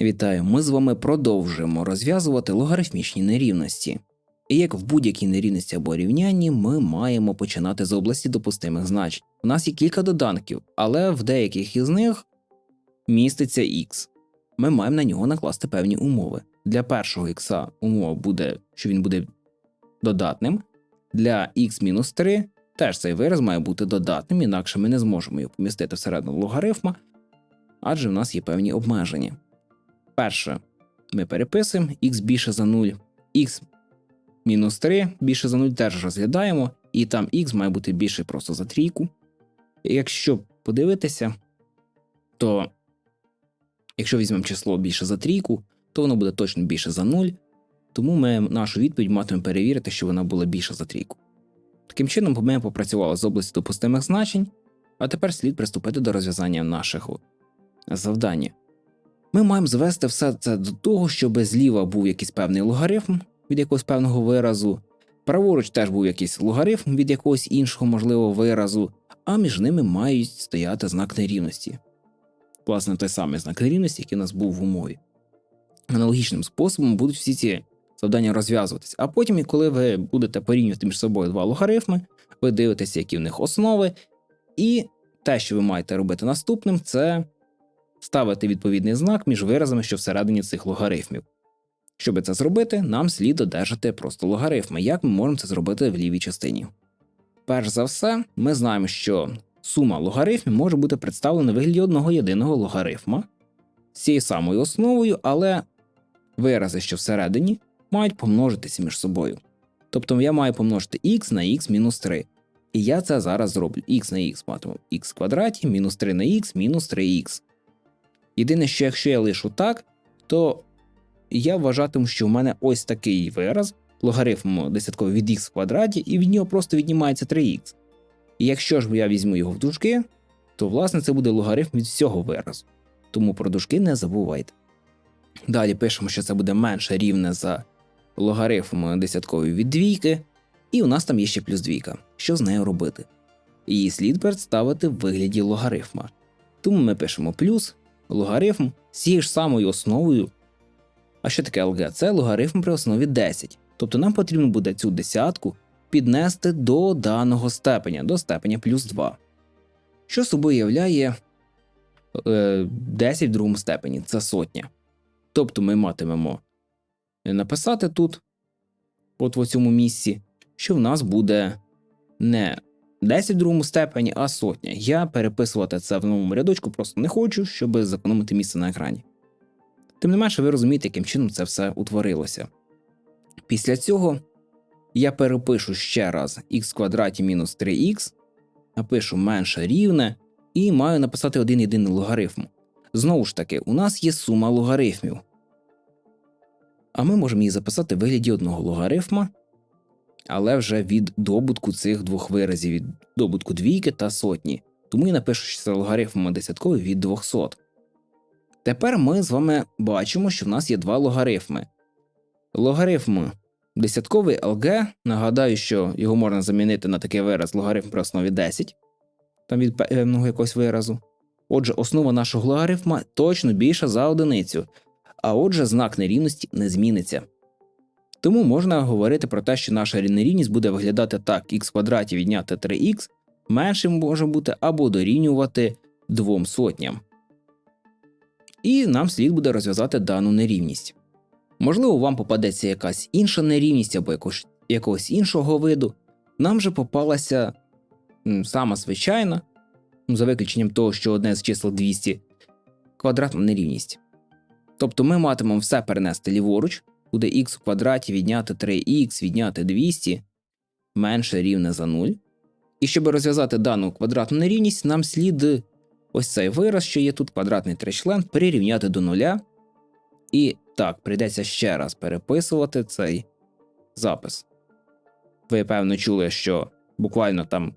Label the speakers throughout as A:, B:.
A: Вітаю! Ми з вами продовжуємо розв'язувати логарифмічні нерівності. І як в будь-якій нерівності або рівнянні, ми маємо починати з області допустимих значень. У нас є кілька доданків, але в деяких із них міститься х. Ми маємо на нього накласти певні умови. Для першого х умова буде, що він буде додатним. Для х-3 теж цей вираз має бути додатним, інакше ми не зможемо його помістити всередину логарифма, адже в нас є певні обмеження. Перше, ми переписуємо х більше за 0, х мінус 3 більше за 0 теж розглядаємо, і там х має бути більше просто за трійку. Якщо подивитися, то якщо візьмемо число більше за трійку, то воно буде точно більше за 0, тому ми нашу відповідь матимемо перевірити, що вона була більше за трійку. Таким чином, ми попрацювали з області допустимих значень, а тепер слід приступити до розв'язання нашого завдання. Ми маємо звести все це до того, щоб зліва був якийсь певний логарифм від якогось певного виразу, праворуч теж був якийсь логарифм від якогось іншого можливого виразу, а між ними мають стояти знак нерівності. Власне, той самий знак нерівності, який у нас був в умові. Аналогічним способом будуть всі ці завдання розв'язуватися. А потім, коли ви будете порівнювати між собою два логарифми, ви дивитеся, які в них основи, і те, що ви маєте робити наступним, це ставити відповідний знак між виразами, що всередині цих логарифмів. Щоб це зробити, нам слід одержати просто логарифми, як ми можемо це зробити в лівій частині. Перш за все, ми знаємо, що сума логарифмів може бути представлена в вигляді одного єдиного логарифма з цією самою основою, але вирази, що всередині, мають помножитися між собою. Тобто я маю помножити х на х мінус 3. І я це зараз зроблю. х на х матиму х квадраті, мінус 3 на х, мінус 3х. Єдине, що якщо я лишу так, то я вважатиму, що в мене ось такий вираз, логарифм десятковий від х в квадраті, і від нього просто віднімається 3х. І якщо ж я візьму його в дужки, то власне це буде логарифм від всього виразу. Тому про дужки не забувайте. Далі пишемо, що це буде менше рівне за логарифм десятковий від двійки, і у нас там є ще плюс двійка. Що з нею робити? Її слід представити в вигляді логарифма. Тому ми пишемо плюс логарифм з цією ж самою основою. А що таке ЛГ? Це логарифм при основі 10. Тобто нам потрібно буде цю десятку піднести до даного степеня, до степеня плюс 2. Що собою являє е, 10 в другому степені це сотня. Тобто ми матимемо написати тут, от в цьому місці, що в нас буде не 10 в другому степені, а сотня. Я переписувати це в новому рядочку просто не хочу, щоб зекономити місце на екрані. Тим не менше, ви розумієте, яким чином це все утворилося. Після цього я перепишу ще раз х квадраті мінус 3х, напишу менше рівне і маю написати один єдиний логарифм. Знову ж таки, у нас є сума логарифмів. А ми можемо її записати в вигляді одного логарифма, але вже від добутку цих двох виразів, від добутку двійки та сотні. Тому я напишу, що це логарифм десятковий від 200. Тепер ми з вами бачимо, що в нас є два логарифми. Логарифм десятковий LG, нагадаю, що його можна замінити на такий вираз логарифм при основі 10, там від певного якогось виразу. Отже, основа нашого логарифма точно більша за одиницю, а отже, знак нерівності не зміниться. Тому можна говорити про те, що наша нерівність буде виглядати так: х квадраті відняти 3х меншим може бути або дорівнювати 2 сотням. І нам слід буде розв'язати дану нерівність. Можливо, вам попадеться якась інша нерівність або якогось, якогось іншого виду. Нам же попалася сама звичайна, за виключенням того, що одне з чисел 200 квадратна нерівність. Тобто ми матимемо все перенести ліворуч, буде х в квадраті відняти 3х відняти 200 менше рівне за 0. І щоб розв'язати дану квадратну нерівність, нам слід ось цей вираз, що є тут квадратний тричлен, прирівняти до нуля. І так, прийдеться ще раз переписувати цей запис. Ви, певно, чули, що буквально там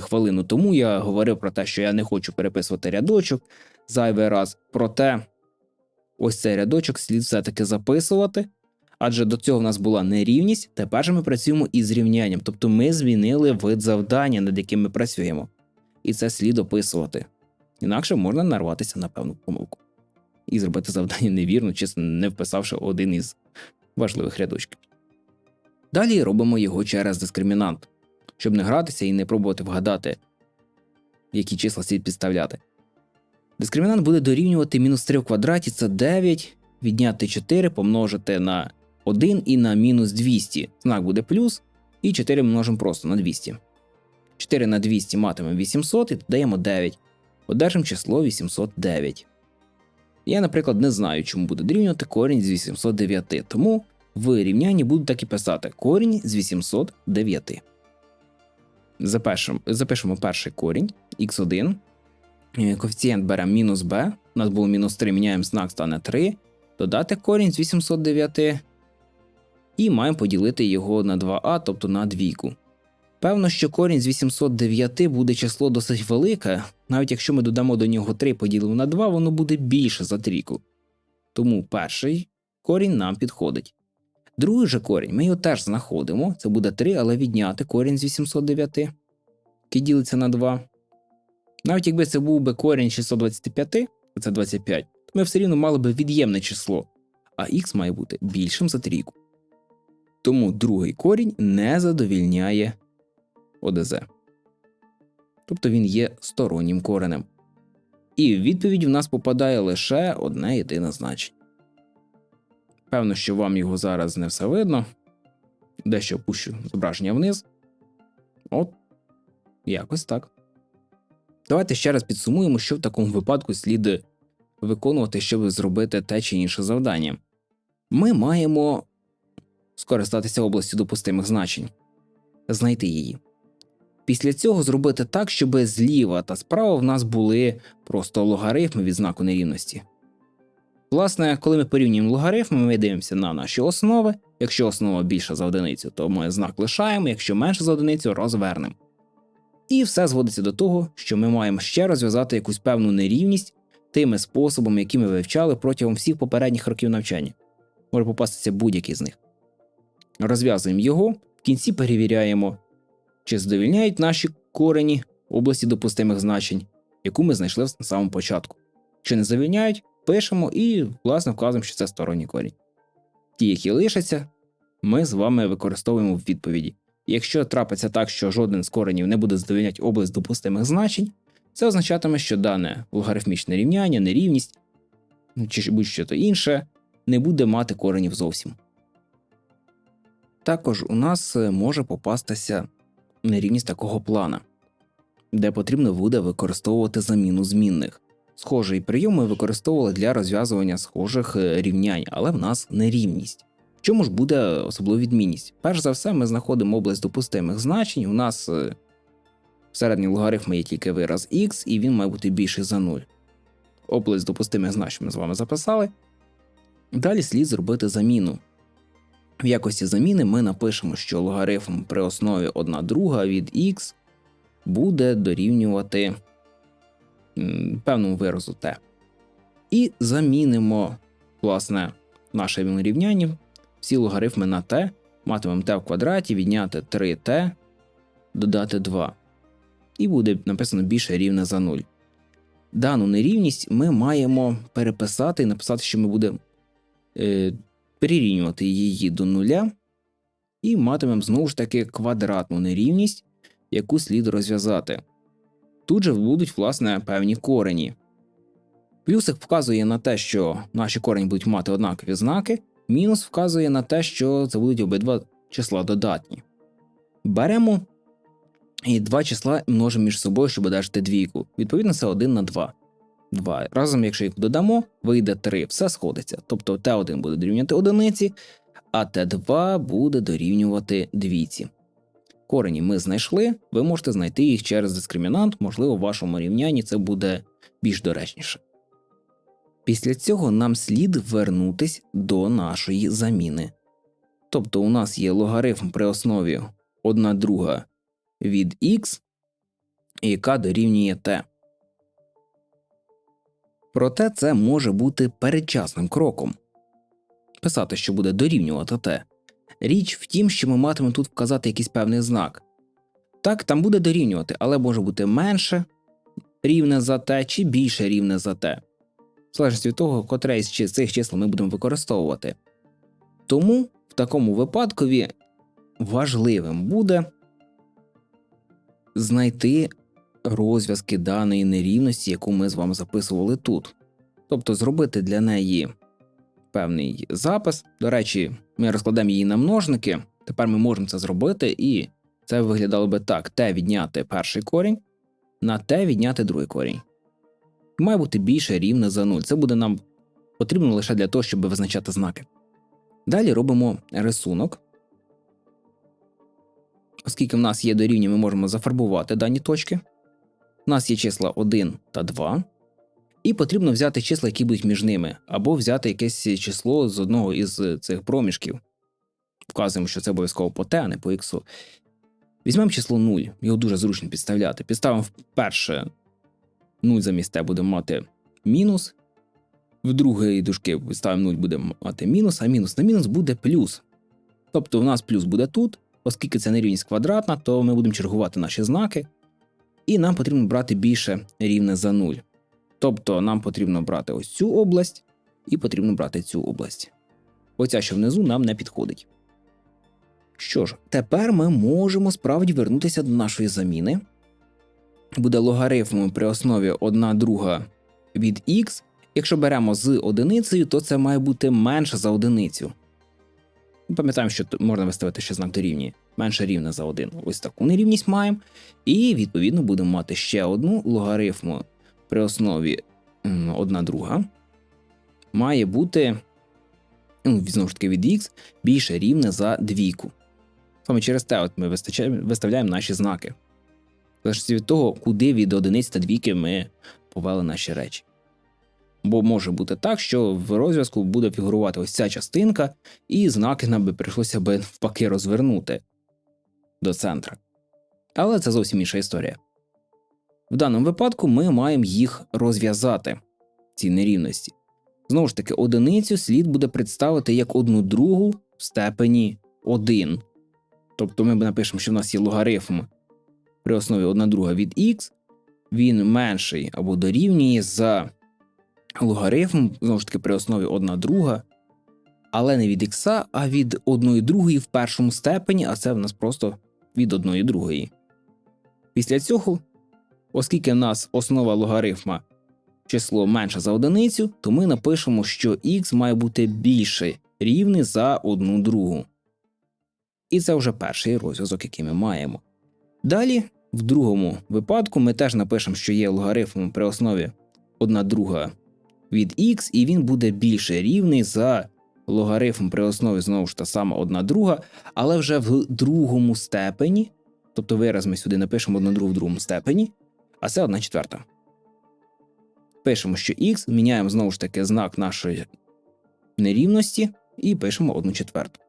A: хвилину тому я говорив про те, що я не хочу переписувати рядочок зайвий раз. Проте ось цей рядочок слід все-таки записувати, адже до цього в нас була нерівність. Тепер же ми працюємо із рівнянням, тобто ми змінили вид завдання, над яким ми працюємо. І це слід описувати. Інакше можна нарватися на певну помилку. і зробити завдання невірно, чесно не вписавши один із важливих рядочків. Далі робимо його через дискримінант, щоб не гратися і не пробувати вгадати, які числа слід підставляти. Дискримінант буде дорівнювати мінус 3 в квадраті це 9, відняти 4 помножити на 1 і на мінус 200. Знак буде плюс, і 4 множимо просто на 200. 4 на 200 матимемо 800 і додаємо 9. Одержимо число 809. Я, наприклад, не знаю, чому буде дорівнювати корінь з 809, тому в рівнянні буду так і писати корінь з 809. Запишемо, запишемо перший корінь x1. Е, Коефіцієнт беремо мінус b. У нас було мінус 3, міняємо знак, стане 3. Додати корінь з 809. І маємо поділити його на 2а, тобто на двійку. Певно, що корінь з 809 буде число досить велике, навіть якщо ми додамо до нього 3 поділимо на 2, воно буде більше за трійку. Тому перший корінь нам підходить. Другий же корінь ми його теж знаходимо, це буде 3, але відняти корінь з 809, який ділиться на 2. Навіть якби це був би корінь 625, це 25, то ми все рівно мали би від'ємне число, а х має бути більшим за трійку. Тому другий корінь не задовільняє ОДЗ. Тобто він є стороннім коренем. І в відповідь в нас попадає лише одне єдине значення. Певно, що вам його зараз не все видно. Дещо опущу зображення вниз. От, якось так. Давайте ще раз підсумуємо, що в такому випадку слід виконувати, щоб зробити те чи інше завдання. Ми маємо скористатися областю допустимих значень, знайти її. Після цього зробити так, щоб зліва та справа в нас були просто логарифми від знаку нерівності. Власне, коли ми порівнюємо логарифми, ми дивимося на наші основи. Якщо основа більша за одиницю, то ми знак лишаємо, якщо менше за одиницю, розвернемо. І все зводиться до того, що ми маємо ще розв'язати якусь певну нерівність тими способами, які ми вивчали протягом всіх попередніх років навчання. Може попастися будь-який з них. Розв'язуємо його, в кінці перевіряємо, чи задовільняють наші корені області допустимих значень, яку ми знайшли на самому початку. Чи не задовільняють, пишемо і, власне, вказуємо, що це сторонній корінь. Ті, які лишаться, ми з вами використовуємо в відповіді. Якщо трапиться так, що жоден з коренів не буде задовільняти область допустимих значень, це означатиме, що дане логарифмічне рівняння, нерівність чи будь-що то інше не буде мати коренів зовсім. Також у нас е, може попастися нерівність такого плана, де потрібно буде використовувати заміну змінних. Схожий прийом ми використовували для розв'язування схожих е, рівнянь, але в нас нерівність. Чому ж буде особлива відмінність? Перш за все, ми знаходимо область допустимих значень. У нас е, всередині логарифму є тільки вираз x, і він має бути більший за 0. Область допустимих значень ми з вами записали. Далі слід зробити заміну. В якості заміни ми напишемо, що логарифм при основі 1 друга від x буде дорівнювати певному виразу t. І замінимо, власне, наше рівняння всі логарифми на t, матимемо t в квадраті, відняти 3t, додати 2. І буде написано більше рівне за 0. Дану нерівність ми маємо переписати і написати, що ми будемо е, прирівнювати її до нуля, і матимемо знову ж таки квадратну нерівність, яку слід розв'язати. Тут же будуть, власне, певні корені. Плюсик вказує на те, що наші корені будуть мати однакові знаки, мінус вказує на те, що це будуть обидва числа додатні. Беремо і два числа множимо між собою, щоб одержати двійку. Відповідно, це 1 на 2. 2. Разом, якщо їх додамо, вийде 3, все сходиться. Тобто Т1 буде дорівнювати одиниці, а Т2 буде дорівнювати двійці. Корені ми знайшли, ви можете знайти їх через дискримінант, можливо, в вашому рівнянні це буде більш доречніше. Після цього нам слід вернутись до нашої заміни. Тобто у нас є логарифм при основі 1 друга від х, яка дорівнює t. Проте це може бути передчасним кроком. Писати, що буде дорівнювати t. Річ в тім, що ми матимемо тут вказати якийсь певний знак. Так, там буде дорівнювати, але може бути менше рівне за t чи більше рівне за t. залежності від того, котре з цих чисел ми будемо використовувати. Тому в такому випадкові важливим буде знайти розв'язки даної нерівності, яку ми з вами записували тут. Тобто зробити для неї певний запис. До речі, ми розкладемо її на множники. Тепер ми можемо це зробити, і це виглядало би так: t відняти перший корінь на t відняти другий корінь. Має бути більше рівне за 0. Це буде нам потрібно лише для того, щоб визначати знаки. Далі робимо рисунок. Оскільки в нас є дорівнює, ми можемо зафарбувати дані точки. У нас є числа 1 та 2. І потрібно взяти числа, які будуть між ними, або взяти якесь число з одного із цих проміжків. Вказуємо, що це обов'язково по t, а не по x. Візьмемо число 0, його дуже зручно підставляти. Підставимо вперше 0 замість t будемо мати мінус. В другій дужки ставимо 0, будемо мати мінус, а мінус на мінус буде плюс. Тобто у нас плюс буде тут, оскільки це нерівність квадратна, то ми будемо чергувати наші знаки, і нам потрібно брати більше рівне за 0. Тобто нам потрібно брати ось цю область і потрібно брати цю область. Оця, що внизу, нам не підходить. Що ж, тепер ми можемо справді вернутися до нашої заміни. Буде логарифм при основі 1 друга від х. Якщо беремо з одиницею, то це має бути менше за одиницю. Пам'ятаємо, що можна виставити ще знак дорівнює. Менше рівне за 1. Ось таку нерівність маємо. І відповідно будемо мати ще одну логарифму при основі 1 друга. Має бути, ну, знову ж таки, від х більше рівне за двійку. Саме через те от ми виставляємо наші знаки. Залежить від того, куди від одиниць та двійки ми повели наші речі. Бо може бути так, що в розв'язку буде фігурувати ось ця частинка, і знаки нам би прийшлося би навпаки розвернути до центра. Але це зовсім інша історія. В даному випадку ми маємо їх розв'язати, ці нерівності. Знову ж таки, одиницю слід буде представити як одну другу в степені 1. Тобто ми напишемо, що в нас є логарифм при основі 1 друга від х, він менший або дорівнює за логарифм, знову ж таки, при основі 1 друга, але не від х, а від 1 другої в першому степені, а це в нас просто від 1 другої. Після цього, оскільки в нас основа логарифма число менше за одиницю, то ми напишемо, що х має бути більше рівний за 1 другу. І це вже перший розв'язок, який ми маємо. Далі, в другому випадку, ми теж напишемо, що є логарифм при основі 1 друга від х, і він буде більше рівний за логарифм при основі знову ж та сама 1 друга, але вже в другому степені, тобто вираз ми сюди напишемо 1 другу в другому степені, а це 1 четверта. Пишемо, що х, міняємо знову ж таки знак нашої нерівності і пишемо 1 четверту.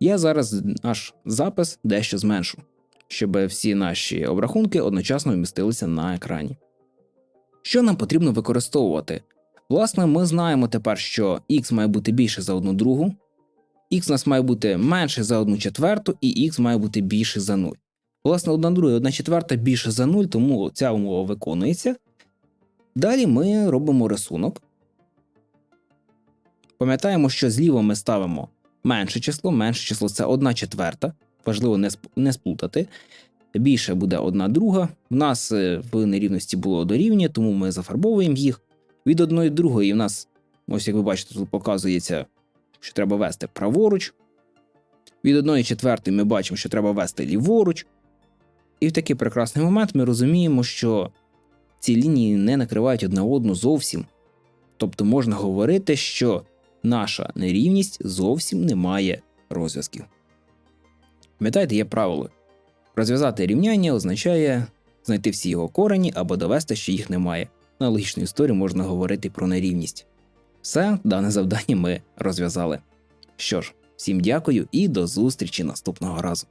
A: Я зараз наш запис дещо зменшу, щоб всі наші обрахунки одночасно вмістилися на екрані. Що нам потрібно використовувати? Власне, ми знаємо тепер, що х має бути більше за одну другу, х у нас має бути менше за одну четверту, і х має бути більше за 0. Власне, одна друга і одна четверта більше за 0, тому ця умова виконується. Далі ми робимо рисунок. Пам'ятаємо, що зліва ми ставимо менше число, менше число це 1 четверта. Важливо не, не сплутати. Більше буде 1 друга. В нас е, в нерівності було дорівнює, тому ми зафарбовуємо їх. Від одної другої в нас, ось як ви бачите, тут показується, що треба вести праворуч. Від одної четвертої ми бачимо, що треба вести ліворуч. І в такий прекрасний момент ми розуміємо, що ці лінії не накривають одна одну зовсім. Тобто можна говорити, що наша нерівність зовсім не має розв'язків. Пам'ятаєте, є правило. Розв'язати рівняння означає знайти всі його корені або довести, що їх немає. На логічну історію можна говорити про нерівність. Все, дане завдання ми розв'язали. Що ж, всім дякую і до зустрічі наступного разу.